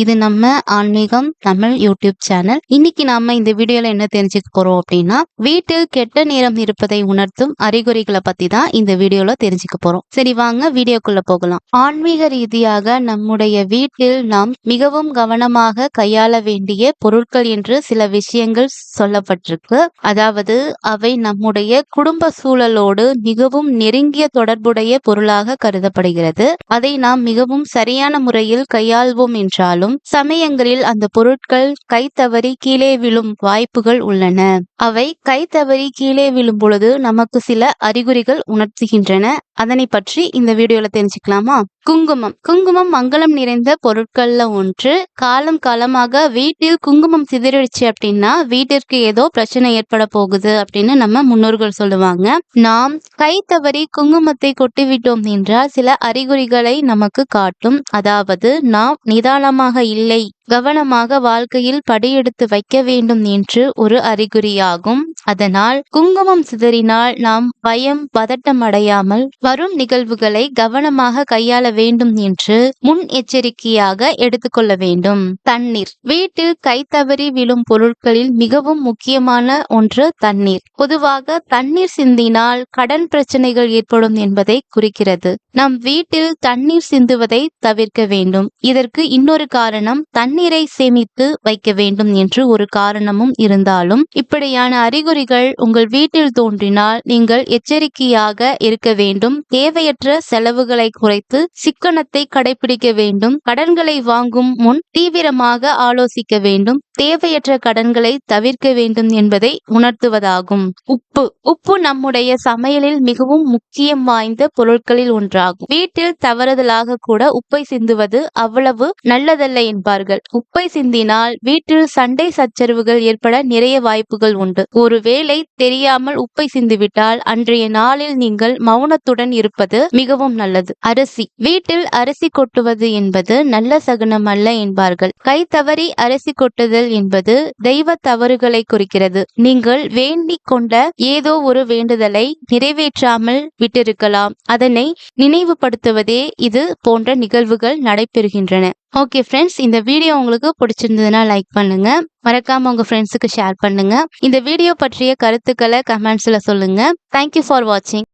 இது நம்ம ஆன்மீகம் தமிழ் யூடியூப் சேனல். இன்னைக்கு நாம இந்த வீடியோல என்ன தெரிஞ்சுக்க போறோம் அப்படின்னா வீட்டில் கெட்ட நேரம் இருப்பதை உணர்த்தும் அறிகுறிகளை பத்தி தான் இந்த வீடியோல தெரிஞ்சுக்க போறோம். சரி வாங்க வீடியோக்குள்ள போகலாம். ஆன்மீக ரீதியாக நம்முடைய வீட்டில் நாம் மிகவும் கவனமாக கையாள வேண்டிய பொருட்கள் என்று சில விஷயங்கள் சொல்லப்பட்டிருக்கு. அதாவது அவை நம்முடைய குடும்ப சூழலோடு மிகவும் நெருங்கிய தொடர்புடைய பொருளாக கருதப்படுகிறது. அதை நாம் மிகவும் சரியான முறையில் கையாள்வோம் என்றாலும் சமயங்களில் அந்த பொருட்கள் கை தவறி கீழே விழும் வாய்ப்புகள் உள்ளன. அவை கை தவறி கீழே விழும் பொழுது நமக்கு சில அறிகுறிகள் உணர்த்துகின்றன. அதனை பற்றி இந்த வீடியோல தெரிஞ்சுக்கலாமா? குங்குமம். குங்குமம் மங்களம் நிறைந்த பொருட்கள்ல ஒன்று. காலம் காலமாக வீட்டில் குங்குமம் சிதறிடுச்சு அப்படின்னா வீட்டிற்கு ஏதோ பிரச்சனை ஏற்பட போகுது அப்படின்னு நம்ம முன்னோர்கள் சொல்லுவாங்க. நாம் கை தவறி குங்குமத்தை கொட்டிவிட்டோம் என்றால் சில அறிகுறிகளை நமக்கு காட்டும். அதாவது நாம் நிதானமாக இல்லை. கவனமாக வாழ்க்கையில் படியெடுத்து வைக்க வேண்டும் என்று ஒரு அறிகுறியாகும். அதனால் குங்குமம் சிதறினால் நாம் பயம் பதட்டம் அடையாமல் வரும் நிகழ்வுகளை கவனமாக கையாள வேண்டும் என்று முன் எச்சரிக்கையாக எடுத்துக்கொள்ள வேண்டும். தண்ணீர். வீட்டில் கை தவறி விழும் பொருட்களில் மிகவும் முக்கியமான ஒன்று தண்ணீர். பொதுவாக தண்ணீர் சிந்தினால் கடன் பிரச்சனைகள் ஏற்படும் என்பதை குறிக்கிறது. நம் வீட்டில் தண்ணீர் சிந்துவதை தவிர்க்க வேண்டும். இதற்கு இன்னொரு காரணம் தண்ணீர் சேமித்து வைக்க வேண்டும் என்று ஒரு காரணமும் இருந்தாலும் இப்படியான அறிகுறிகள் உங்கள் வீட்டில் தோன்றினால் நீங்கள் எச்சரிக்கையாக இருக்க வேண்டும். தேவையற்ற செலவுகளை குறைத்து சிக்கனத்தை கடைபிடிக்க வேண்டும். கடன்களை வாங்கும் முன் தீவிரமாக ஆலோசிக்க வேண்டும். தேவையற்ற கடன்களை தவிர்க்க வேண்டும் என்பதை உணர்த்துவதாகும். உப்பு. உப்பு நம்முடைய சமையலில் மிகவும் முக்கியம் வாய்ந்த பொருட்களில் ஒன்றாகும். வீட்டில் தவறுதலாக கூட உப்பை சிந்துவது அவ்வளவு நல்லதல்ல என்பார்கள். உப்பை சிந்தினால் வீட்டில் சண்டை சச்சரவுகள் ஏற்பட நிறைய வாய்ப்புகள் உண்டு. ஒருவேளை தெரியாமல் உப்பை சிந்துவிட்டால் அன்றைய நாளில் நீங்கள் மௌனத்துடன் இருப்பது மிகவும் நல்லது. அரிசி. வீட்டில் அரிசி கொட்டுவது என்பது நல்ல சகுனம் அல்ல என்பார்கள். கை தவறி அரிசி கொட்டுதல் என்பது தெய்வ தவறுகளை குறிக்கிறது. நீங்கள் வேண்டிக் கொண்ட ஏதோ ஒரு வேண்டுதலை நிறைவேற்றாமல் விட்டிருக்கலாம். அதனை நினைவுபடுத்துவதே இது போன்ற நிகழ்வுகள் நடைபெறுகின்றன. ஓகே ஃப்ரெண்ட்ஸ் இந்த வீடியோ உங்களுக்கு பிடிச்சிருந்ததுன்னா லைக் பண்ணுங்க. மறக்காம உங்க ஃப்ரெண்ட்ஸுக்கு ஷேர் பண்ணுங்க. இந்த வீடியோ பற்றிய கருத்துக்களை கமெண்ட்ஸ்ல சொல்லுங்க. தேங்க்யூ ஃபார் வாட்சிங்